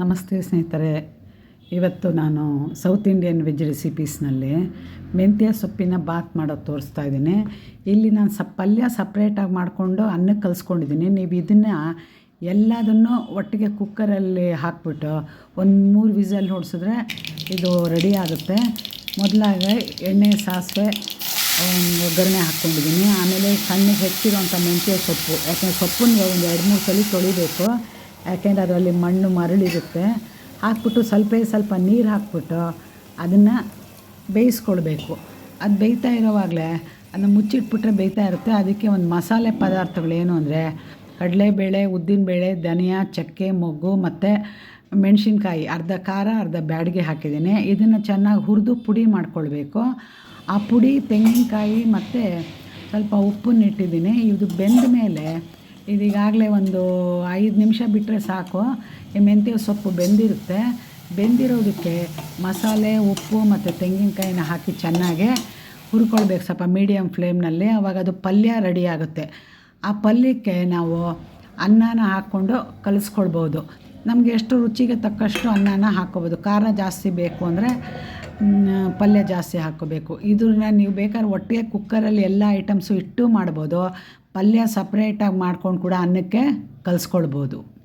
ನಮಸ್ತೆ ಸ್ನೇಹಿತರೆ. ಇವತ್ತು ನಾನು ಸೌತ್ ಇಂಡಿಯನ್ ವೆಜ್ ರೆಸಿಪೀಸ್ನಲ್ಲಿ ಮೆಂತ್ಯ ಸೊಪ್ಪಿನ ಬಾತ್ ಮಾಡೋದು ತೋರಿಸ್ತಾ ಇದ್ದೀನಿ. ಇಲ್ಲಿ ನಾನು ಸ, ಪಲ್ಯ ಸಪ್ರೇಟಾಗಿ ಮಾಡಿಕೊಂಡು ಅನ್ನಕ್ಕೆ ಕಲಿಸ್ಕೊಂಡಿದ್ದೀನಿ. ನೀವು ಇದನ್ನು ಎಲ್ಲದನ್ನು ಒಟ್ಟಿಗೆ ಕುಕ್ಕರಲ್ಲಿ ಹಾಕ್ಬಿಟ್ಟು ಒಂದು ಮೂರು ವಿಸಲ್ ಹೊಡೆಸಿದ್ರೆ ಇದು ರೆಡಿ ಆಗುತ್ತೆ. ಮೊದಲಾಗಿ ಎಣ್ಣೆ, ಸಾಸಿವೆ ಒಗ್ಗರಣೆ ಹಾಕ್ಕೊಂಡಿದ್ದೀನಿ. ಆಮೇಲೆ ಸಣ್ಣಗೆ ಹೆಚ್ಚಿರುವಂಥ ಮೆಂತ್ಯ ಸೊಪ್ಪು. ಯಾಕೆಂದರೆ ಸೊಪ್ಪನ್ನ ಒಂದು ಎರಡು ಮೂರು ಸಲ ತೊಳಿಬೇಕು. ಯಾಕೆಂದರೆ ಅದರಲ್ಲಿ ಮಣ್ಣು ಮರಳಿರುತ್ತೆ. ಹಾಕ್ಬಿಟ್ಟು ಸ್ವಲ್ಪ ಸ್ವಲ್ಪ ನೀರು ಹಾಕ್ಬಿಟ್ಟು ಅದನ್ನು ಬೇಯಿಸ್ಕೊಳ್ಬೇಕು. ಅದು ಬೇಯ್ತಾ ಇರೋವಾಗಲೇ ಅದನ್ನ ಮುಚ್ಚಿಟ್ಬಿಟ್ರೆ ಬೇಯ್ತಾ ಇರುತ್ತೆ. ಅದಕ್ಕೆ ಒಂದು ಮಸಾಲೆ ಪದಾರ್ಥಗಳೇನು ಅಂದರೆ ಕಡಲೆಬೇಳೆ, ಉದ್ದಿನಬೇಳೆ, ಧನಿಯಾ, ಚಕ್ಕೆ, ಮೊಗ್ಗು ಮತ್ತು ಮೆಣಸಿನ್ಕಾಯಿ. ಅರ್ಧ ಖಾರ, ಅರ್ಧ ಬ್ಯಾಡಿಗೆ ಹಾಕಿದ್ದೀನಿ. ಇದನ್ನು ಚೆನ್ನಾಗಿ ಹುರಿದು ಪುಡಿ ಮಾಡ್ಕೊಳ್ಬೇಕು. ಆ ಪುಡಿ, ತೆಂಗಿನಕಾಯಿ ಮತ್ತು ಸ್ವಲ್ಪ ಉಪ್ಪನ್ನು ಇಟ್ಟಿದ್ದೀನಿ. ಇದು ಬೆಂದ ಮೇಲೆ ಇದೀಗಾಗಲೇ ಒಂದು ಐದು ನಿಮಿಷ ಬಿಟ್ಟರೆ ಸಾಕು. ಈ ಮೆಂತ್ಯ ಸೊಪ್ಪು ಬೆಂದಿರುತ್ತೆ. ಬೆಂದಿರೋದಕ್ಕೆ ಮಸಾಲೆ, ಉಪ್ಪು ಮತ್ತು ತೆಂಗಿನಕಾಯಿನ ಹಾಕಿ ಚೆನ್ನಾಗೆ ಹುರ್ಕೊಳ್ಬೇಕು. ಸ್ವಲ್ಪ ಮೀಡಿಯಮ್ ಫ್ಲೇಮ್ನಲ್ಲಿ. ಅವಾಗ ಅದು ಪಲ್ಯ ರೆಡಿ ಆಗುತ್ತೆ. ಆ ಪಲ್ಯಕ್ಕೆ ನಾವು ಅನ್ನನ ಹಾಕ್ಕೊಂಡು ಕಲಿಸ್ಕೊಳ್ಬೋದು. ನಮಗೆ ಎಷ್ಟು ರುಚಿಗೆ ತಕ್ಕಷ್ಟು ಅನ್ನನ ಹಾಕ್ಕೋಬೋದು. ಖಾರ ಜಾಸ್ತಿ ಬೇಕು ಅಂದರೆ ಪಲ್ಯ ಜಾಸ್ತಿ ಹಾಕೋಬೇಕು ಇದನ್ನ ನೀವು ಬೇಕಾದ್ರೆ ಒಟ್ಟಿಗೆ ಕುಕ್ಕರಲ್ಲಿ ಎಲ್ಲ ಐಟಮ್ಸು ಇಟ್ಟು ಮಾಡ್ಬೋದು. ಪಲ್ಯ ಸಪ್ರೇಟಾಗಿ ಮಾಡ್ಕೊಂಡು ಕೂಡ ಅನ್ನಕ್ಕೆ ಕಲಿಸ್ಕೊಳ್ಬೋದು.